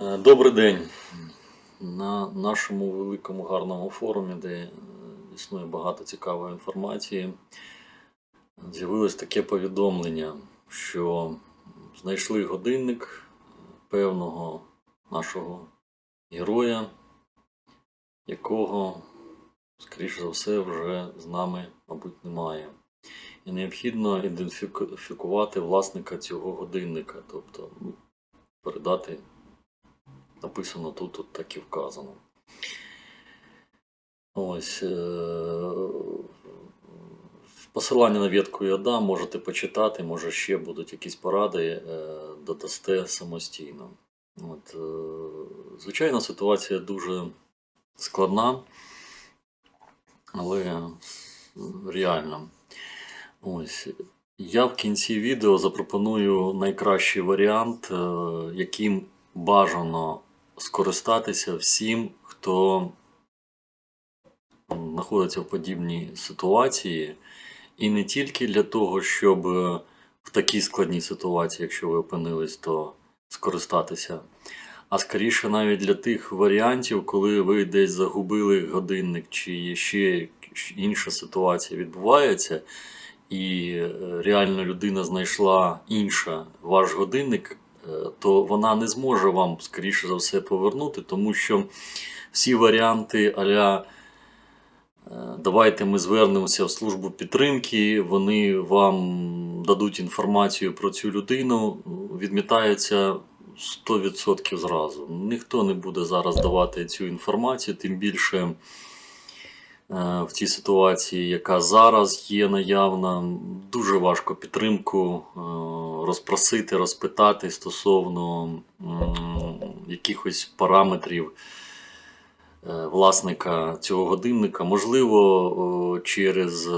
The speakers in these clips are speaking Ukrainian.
Е, Добрий день. На нашому великому гарному форумі, де е, існує багато цікавої інформації, з'явилось таке повідомлення, що знайшли годинник певного нашого героя, якого, скоріш за все, вже з нами, мабуть, немає. І необхідно ідентифікувати власника цього годинника, тобто ну, передати написано тут, тут так і вказано. Ось. е, Посилання на ветку я дам, можете почитати, може ще будуть якісь поради, е, додасте самостійно. От, е, звичайно, ситуація дуже складна, але реально. Ось. Я в кінці відео запропоную найкращий варіант, яким бажано скористатися всім, хто знаходиться в подібній ситуації, і не тільки для того, щоб е, в такій складній ситуації, якщо ви опинились, то скористатися, а скоріше навіть для тих варіантів, коли ви десь загубили годинник, чи ще інша ситуація відбувається, і е, реально людина знайшла інша ваш годинник, то вона не зможе вам, скоріше за все, повернути, тому що всі варіанти аля е, давайте ми звернемося в службу підтримки, вони вам дадуть інформацію про цю людину, відмітаються 100% зразу. Ніхто не буде зараз давати цю інформацію, тим більше е, в цій ситуації, яка зараз є наявна, дуже важко підтримку е, розпросити, розпитати стосовно якихось параметрів е, власника цього годинника. Можливо, через е,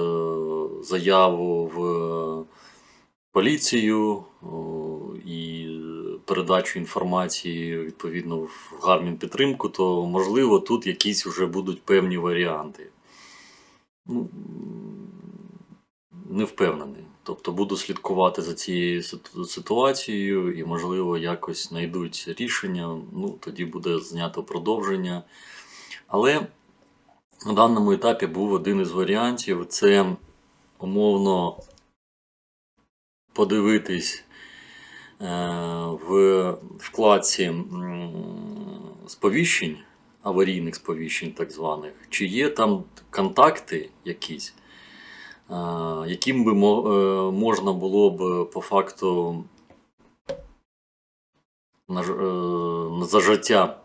заяву в поліцію і передачу інформації відповідно в гармін підтримку, то можливо тут якісь вже будуть певні варіанти. Ну, не впевнений. Тобто буду слідкувати за цією ситуацією і, можливо, якось знайдуть рішення. Ну, тоді буде знято продовження. Але на даному етапі був один із варіантів: це умовно подивитись е, в вкладці сповіщень, аварійних сповіщень, так званих, чи є там контакти якісь, е, яким би е, можна було б по факту е, зажаття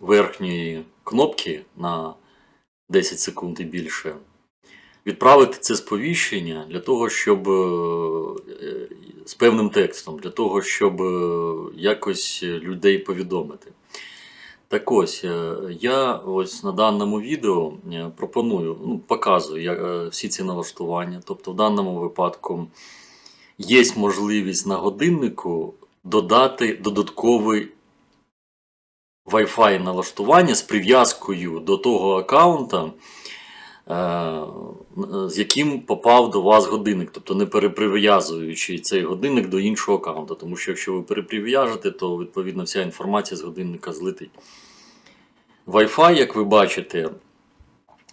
верхньої кнопки на 10 секунд і більше. Відправити це сповіщення для того, щоб е, з певним текстом, для того, щоб е, якось людей повідомити. Так ось, е, я ось на даному відео е, пропоную, ну, показую я, е, всі ці налаштування. Тобто, в даному випадку є можливість на годиннику додати додатковий Wi-Fi налаштування з прив'язкою до того аккаунта, з яким попав до вас годинник, тобто не переприв'язуючи цей годинник до іншого аккаунта. Тому що якщо ви переприв'яжете, то відповідно вся інформація з годинника злетить. Wi-Fi, як ви бачите,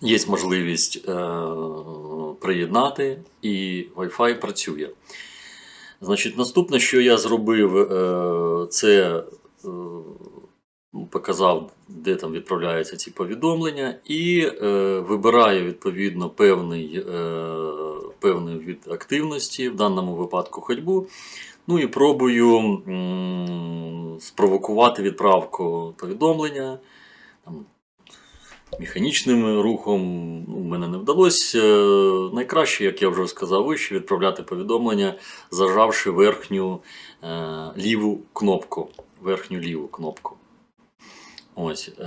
є можливість е, приєднати, і Wi-Fi працює. Значить, наступне, що я зробив, е, це е, показав, де там відправляються ці повідомлення, і е, вибираю відповідно певний, е, певний від активності, в даному випадку ходьбу. Ну і пробую м, спровокувати відправку повідомлення. Там, Механічним рухом ну, в мене не вдалося. Е, Найкраще, як я вже сказав вище, відправляти повідомлення, зажавши верхню е, ліву кнопку. Верхню ліву кнопку. Ось, е,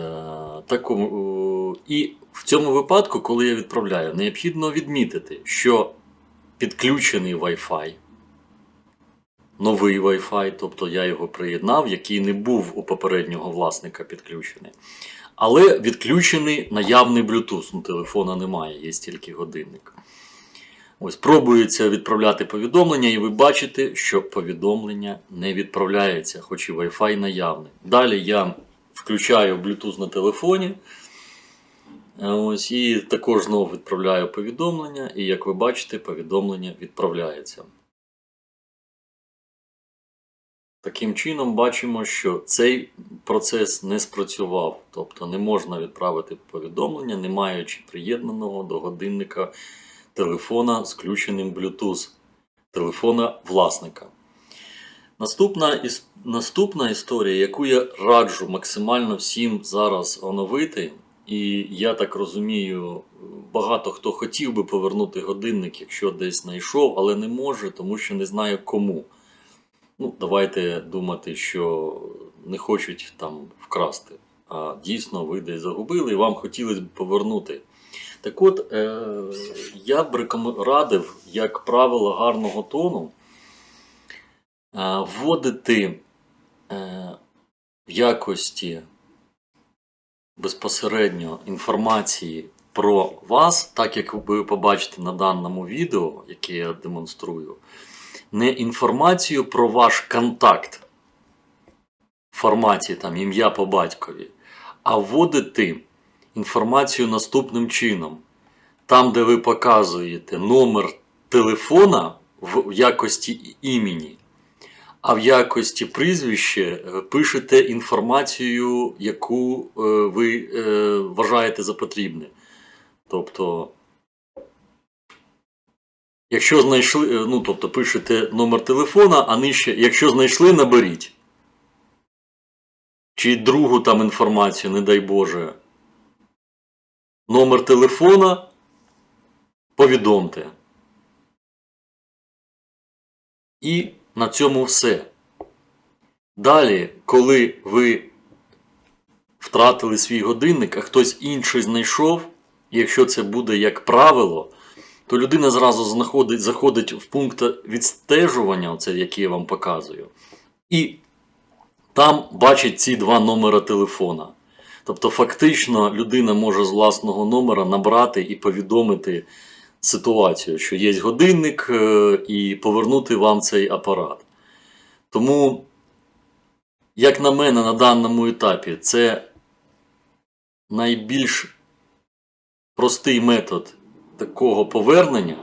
таку, і в цьому випадку, коли я відправляю, необхідно відмітити, що підключений Wi-Fi, новий Wi-Fi, тобто я його приєднав, який не був у попереднього власника підключений. Але відключений наявний Bluetooth. Ну, телефона немає, є тільки годинник. Ось пробується відправляти повідомлення, і ви бачите, що повідомлення не відправляється, хоч і Wi-Fi наявний. Далі я включаю Bluetooth на телефоні. Ось, і також знову відправляю повідомлення, і як ви бачите, повідомлення відправляється. Таким чином, бачимо, що цей процес не спрацював. Тобто не можна відправити повідомлення, не маючи приєднаного до годинника телефона з включеним Bluetooth, телефона власника. Наступна, іс- наступна історія, яку я раджу максимально всім зараз оновити, і я так розумію, багато хто хотів би повернути годинник, якщо десь знайшов, але не може, тому що не знає кому. Ну, давайте думати, що не хочуть там вкрасти, а дійсно ви десь загубили і вам хотілося б повернути. Так от, е, я б рекомен- радив, як правило гарного тону, вводити е, в якості безпосередньо інформації про вас, так як ви побачите на даному відео, яке я демонструю, не інформацію про ваш контакт в форматі там, ім'я по батькові, а вводити інформацію наступним чином. Там, де ви показуєте номер телефона в якості імені, а в якості прізвища е, пишете інформацію, яку е, ви е, вважаєте за потрібне. Тобто, якщо знайшли, ну, тобто пишете номер телефона, а нижче, якщо знайшли, наберіть. Чи другу там інформацію, не дай Боже. Номер телефона повідомте. І на цьому все. Далі, коли ви втратили свій годинник, а хтось інший знайшов, якщо це буде як правило, то людина зразу знаходить, заходить в пункт відстежування, оце, який я вам показую, і там бачить ці два номера телефона. Тобто, фактично, людина може з власного номера набрати і повідомити ситуацію, що є годинник, е, і повернути вам цей апарат. Тому, як на мене, на даному етапі це найбільш простий метод такого повернення.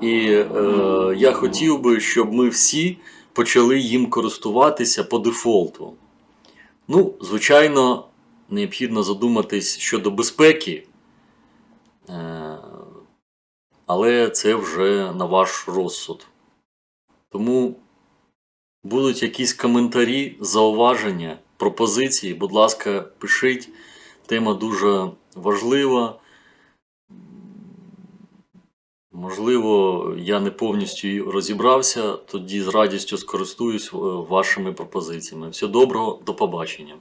І е, я хотів би, щоб ми всі почали їм користуватися по дефолту. Ну, звичайно, необхідно задуматись щодо безпеки, е, але це вже на ваш розсуд. Тому будуть якісь коментарі, зауваження, пропозиції, будь ласка, пишіть. Тема дуже важлива. Можливо, я не повністю розібрався, тоді з радістю скористуюсь е, вашими пропозиціями. Всього доброго, до побачення.